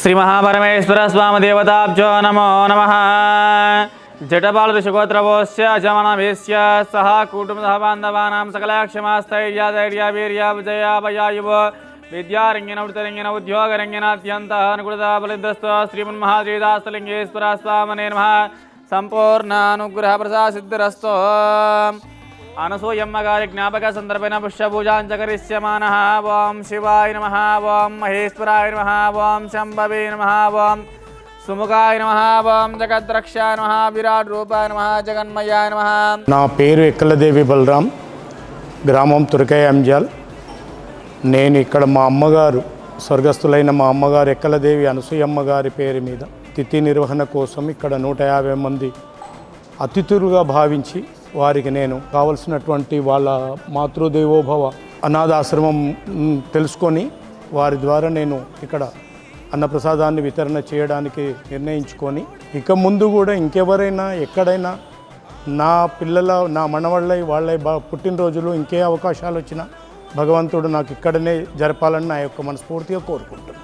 శ్రీ మహాపరమేశ్వర స్వామి దేవతాభ్యో నమో నమ. జటపాల ఋషిగోత్రవోశ్చ జమనమేశ్య సహ కుటుంబ బాంధవానాం సకలాక్షమాస్థైర్యాధైర్య విద్యారంగిన వృతరంగిన ఉద్యోగరంగిన అత్యంత అనుకృత బలిద్రస్త శ్రీమన్మహాశ్రీదాస్తలింగేశ్వర స్వామనే నమ. సంపూర్ణానుగ్రహ ప్రసాసిద్ధిరస్తో అనసూయమ్మ గారి జ్ఞాపక సందర్భేన పుష్పూజాంచకరిష్యమాన ఓం శివాయ నమ. ఓం మహేశ్వరాయ నమ. ఓం శంభవే నమ. ఓం సుముఖాయ నమ. ఓం జగద్రక్షాయ నమ. విరాట్ రూపాయ నమ. జగన్మయాయ నమ. నా పేరు ఎక్కలదేవి బలరాం. గ్రామం తురకాయ అంజాల్. నేను ఇక్కడ మా అమ్మగారు స్వర్గస్థులైన మా అమ్మగారు ఎక్కలదేవి అనసూయమ్మ గారి పేరు మీద తిథి నిర్వహణ కోసం ఇక్కడ నూట యాభై మంది అతిథులుగా భావించి వారికి నేను కావలసినటువంటి వాళ్ళ మాతృదేవోభవ అనాథాశ్రమం తెలుసుకొని వారి ద్వారా నేను ఇక్కడ అన్నప్రసాదాన్ని వితరణ చేయడానికి నిర్ణయించుకొని ఇక ముందు కూడా ఇంకెవరైనా ఎక్కడైనా నా పిల్లల నా మనవాళ్ళై వాళ్ళ బా పుట్టినరోజులు ఇంకే అవకాశాలు వచ్చినా భగవంతుడు నాకు ఇక్కడనే జరపాలని నా యొక్క మనస్ఫూర్తిగా కోరుకుంటున్నాను.